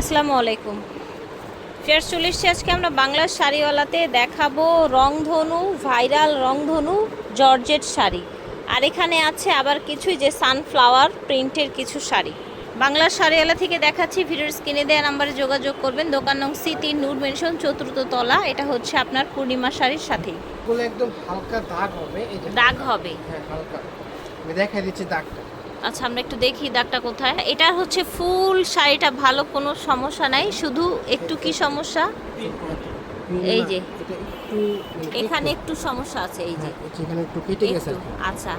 আসসালামু আলাইকুম। ফের চলে এসছি আজকে আমরা বাংলার শাড়িওয়ালাতে। দেখাবো রংধনু ভাইরাল রংধনু জর্জেট শাড়ি। আর এখানে আছে আবার কিছুই যে সানফ্লাওয়ার প্রিন্টের কিছু শাড়ি। বাংলার শাড়িওয়ালা থেকে দেখাচ্ছি ভিডিওর স্ক্রিনে দেওয়া নাম্বারে যোগাযোগ করবেন। দোকান নং সি তিন নূর মেনশন চতুর্থ তলা। এটা হচ্ছে আপনার পূর্ণিমা শাড়ির সাথেই এগুলো একদম হালকা দাগ হবে দাগ হবে। হ্যাঁ হালকা। দেখাই দিচ্ছি দাগটা। আচ্ছা আমরা একটু দেখি দাগটা কোথায়। এটা হচ্ছে ফুল শাড়িটা ভালো কোনো সমস্যা নাই শুধু একটু কি সমস্যা? এই যে। এখানে একটু- সমস্যা আছে এই যে। হ্যাঁ, এই যে এখানে একটু কেটে গেছে আচ্ছা।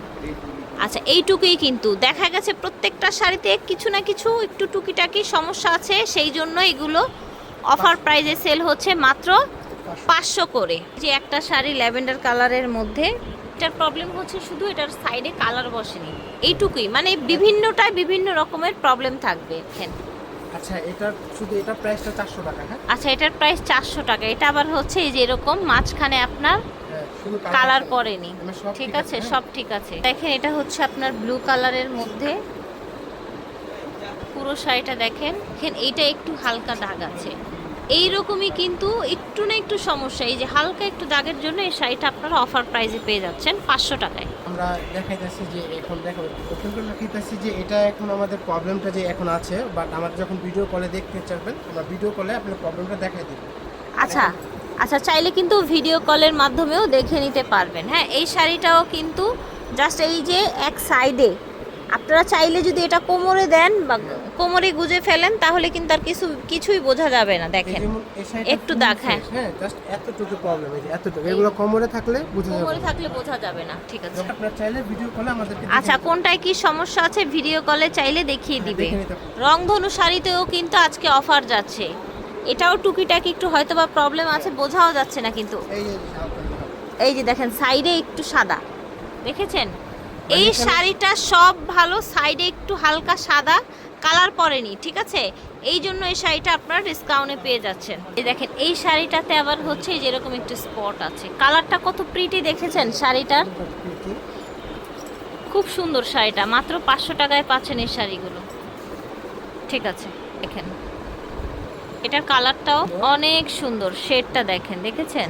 আচ্ছা এইটুকুই কিন্তু। দেখা গেছে প্রত্যেকটা শাড়িতে কিছু না কিছু একটু টুকিটাকি সমস্যা আছে সেই জন্য এগুলো অফার প্রাইজে সেল হচ্ছে মাত্র পাঁচশো করে। যে একটা শাড়ি ল্যাভেন্ডার কালারের মধ্যে এটার প্রবলেম হচ্ছে শুধু এটার সাইডে কালার বসেনি। এইটুকুই। মানে বিভিন্নটায় বিভিন্ন রকমের প্রবলেম থাকবে দেখেন আচ্ছা এটা শুধু এটা প্রাইসটা চারশো টাকা হ্যাঁ? আচ্ছা এটার প্রাইস চারশো টাকা। এটা আবার হচ্ছে এই যে এরকম মাঝখানে আপনার হ্যাঁ, কালার টা- পরেনি ঠিক আছে, হ্যাঁ? সব ঠিক আছে। দেখেন এটা হচ্ছে আপনার ব্লু কালারের মধ্যে। পুরো শাড়িটা দেখেন। দেখেন এইটা একটু হালকা দাগ আছে। এই রকমই কিন্তু একটু না একটু সমস্যা। এই যে হালকা একটু দাগের জন্য এই শাড়িটা আপনারা অফার প্রাইসে পেয়ে যাচ্ছেন পাঁচশো টাকায়। আমরা দেখাইতেছি যে এখন দেখো দেখাইতেছি যে এটা এখন আমাদের প্রবলেমটা যে এখন আছে বাট আমাদের যখন ভিডিও কলে দেখতে চাইবেন আমরা ভিডিও কলে আপনার প্রবলেমটা দেখাই দিব। আচ্ছা আচ্ছা চাইলে কিন্তু ভিডিও কলের মাধ্যমেও দেখে নিতে পারবেন। হ্যাঁ এই শাড়িটাও কিন্তু জাস্ট এই যে এক সাইডে আপনারা চাইলে যদি এটা কোমরে দেন বা কোমরে গুজে ফেলেন তাহলে কিন্তু আর কিছু কিছুই বোঝা যাবে না দেখেন। একটু দাগ, হ্যাঁ। হ্যাঁ জাস্ট এতটুকু প্রবলেম এই এতটুকু। এগুলো কোমরে থাকলে বুঝে যাবে কোমরে থাকলে বোঝা যাবে না ঠিক আছে। আপনার চাইলে ভিডিও কলে আমাদেরকে আচ্ছা কোনটায় কি সমস্যা আছে ভিডিও কলে চাইলে দেখিয়ে দিবে। দেখে নিতে রংধনু শাড়িতেও কিন্তু আজকে অফার যাচ্ছে। এটাও টুকিটাকি একটু হয়তো বা প্রবলেম আছে বোঝাও যাচ্ছে না কিন্তু। এই যে দেখেন সাইডে একটু সাদা। দেখেছেন? এই শাড়িটা সব ভালো সাইডে একটু হালকা সাদা কালার পরেনি ঠিক আছে? এই জন্য এই শাড়িটা আপনারা ডিসকাউন্টে পেয়ে যাচ্ছেন। এই দেখেন এই শাড়িটাতে আবার হচ্ছে যেরকম একটু স্পট আছে। কালারটা কত প্রিটি দেখেছেন শাড়িটার? খুব সুন্দর শাড়িটা মাত্র পাঁচশো টাকায় পাচ্ছেন এই শাড়িগুলো। ঠিক আছে দেখেন। এটার কালারটাও অনেক সুন্দর শেডটা দেখেন দেখেছেন?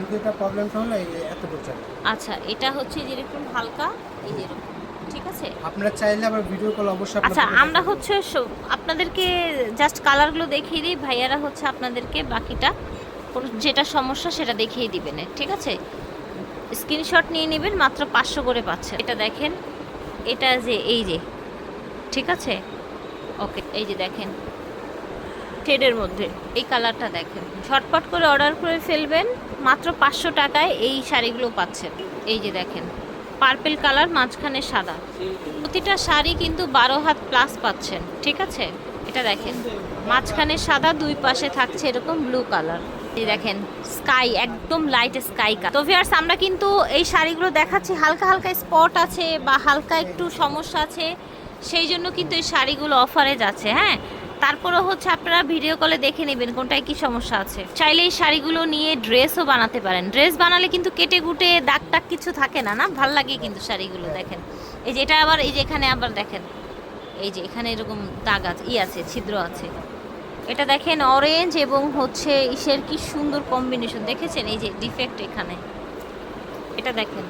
আচ্ছা এটা হচ্ছে যেরকম হালকা এই যেরকম ঠিক আছে? আপনারা চাইলে আবার ভিডিও কল অবশ্যই আচ্ছা আমরা হচ্ছে আপনাদেরকে জাস্ট কালারগুলো দেখিয়ে দিই ভাইয়ারা হচ্ছে আপনাদেরকে বাকিটা কোনো যেটা সমস্যা সেটা দেখিয়ে দিবেন ঠিক আছে? স্ক্রিনশট নিয়ে নেবেন মাত্র পাঁচশো করে পাচ্ছেন এটা দেখেন এটা যে এই যে ঠিক আছে? ওকে এই যে দেখেন শেডের মধ্যে এই কালারটা দেখেন। ঝটপট করে অর্ডার করে ফেলবেন মাত্র পাঁচশো টাকায় এই শাড়িগুলো পাচ্ছেন। এই যে দেখেন পার্পেল কালার, মাঝখানে সাদা। প্রতিটা শাড়ি কিন্তু বারো হাত প্লাস পাচ্ছেন, ঠিক আছে? এটা দেখেন, মাঝখানে সাদা, দুই পাশে থাকছে এরকম ব্লু কালার এই দেখেন স্কাই একদম লাইট স্কাই তো ভিয়ার্স আমরা কিন্তু এই শাড়িগুলো দেখাচ্ছি, হালকা হালকা স্পট আছে বা হালকা একটু সমস্যা আছে, সেই জন্য কিন্তু এই শাড়িগুলো অফারে যাচ্ছে হ্যাঁ? তারপরে হচ্ছে আপনারা ভিডিও কলে দেখে নেবেন কোনটায় কি সমস্যা আছে। চাইলে এই শাড়িগুলো নিয়ে ড্রেসও বানাতে পারেন। ড্রেস বানালে কিন্তু কেটে কুটে দাগ টাক কিছু থাকে না না? ভালো লাগে কিন্তু শাড়িগুলো দেখেন। এই যে এটা আবার, এই যে এখানে আবার দেখেন। এই যে এখানে এরকম দাগ আছে, ই আছে, ছিদ্র আছে। এটা দেখেন অরেঞ্জ এবং হচ্ছে ইসের কি সুন্দর কম্বিনেশন দেখেছেন? এই যে ডিফেক্ট এখানে। এটা দেখেন।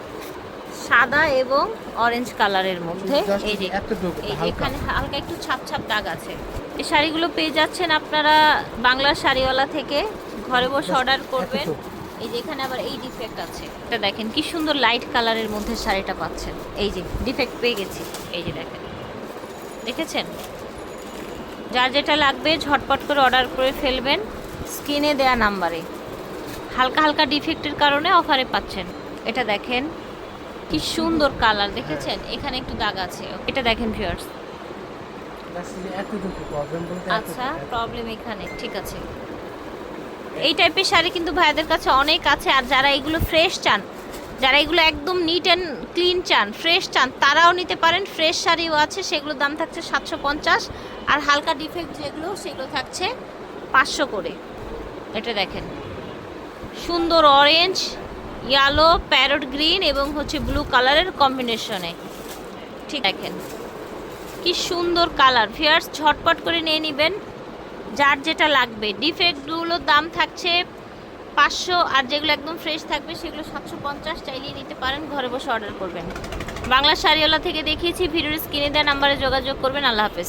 সাদা এবং অরেঞ্জ কালারের মধ্যে। এই যে এখানে হালকা একটু ছাপ ছাপ দাগ আছে। এই শাড়িগুলো পেয়ে যাচ্ছেন আপনারা বাংলার শাড়িওয়ালা থেকে। ঘরে বসে অর্ডার করবেন। এই যে এখানে আবার এই ডিফেক্ট আছে। এটা দেখেন কি সুন্দর লাইট কালারের মধ্যে শাড়িটা পাচ্ছেন। এই যে ডিফেক্ট পেয়ে গেছি। এই যে দেখেন। দেখেছেন? যার যেটা লাগবে ঝটপট করে অর্ডার করে ফেলবেন। স্ক্রিনে দেয়া নাম্বারে হালকা হালকা ডিফেক্টের কারণে অফারে পাচ্ছেন। এটা দেখেন কি সুন্দর কালার, দেখেছেন? এখানে একটু দাগ আছে। এটা দেখেন ভিউয়ার্স আচ্ছা প্রবলেম এখানে, ঠিক আছে। এই টাইপের শাড়ি কিন্তু ভাইয়াদের কাছে অনেক আছে, আর যারা এগুলো ফ্রেশ চান, যারা এগুলো একদম নিট অ্যান্ড ক্লিন চান ফ্রেশ চান, তারাও নিতে পারেন। ফ্রেশ শাড়িও আছে, সেগুলোর দাম থাকছে সাতশো পঞ্চাশ, আর হালকা ডিফেক্ট যেগুলো, সেগুলো থাকছে পাঁচশো করে। এটা দেখেন। সুন্দর অরেঞ্জ ইয়েলো প্যারট গ্রিন এবং হচ্ছে ব্লু কালারের কম্বিনেশনে ঠিক দেখেন। কি সুন্দর কালার ফিয়ার্স ঝটপট করে নিয়ে নেবেন। যার যেটা লাগবে। ডিফেক্টগুলোর দাম থাকছে পাঁচশো আর যেগুলো একদম ফ্রেশ থাকবে সেগুলো সাতশো পঞ্চাশ। চাইলেই নিতে পারেন। ঘরে বসে অর্ডার করবেন। বাংলা শাড়িওয়ালা থেকে দেখিয়েছি। ভিডিওর স্ক্রিনে দেওয়া নাম্বারে যোগাযোগ করবেন। আল্লাহ হাফেজ।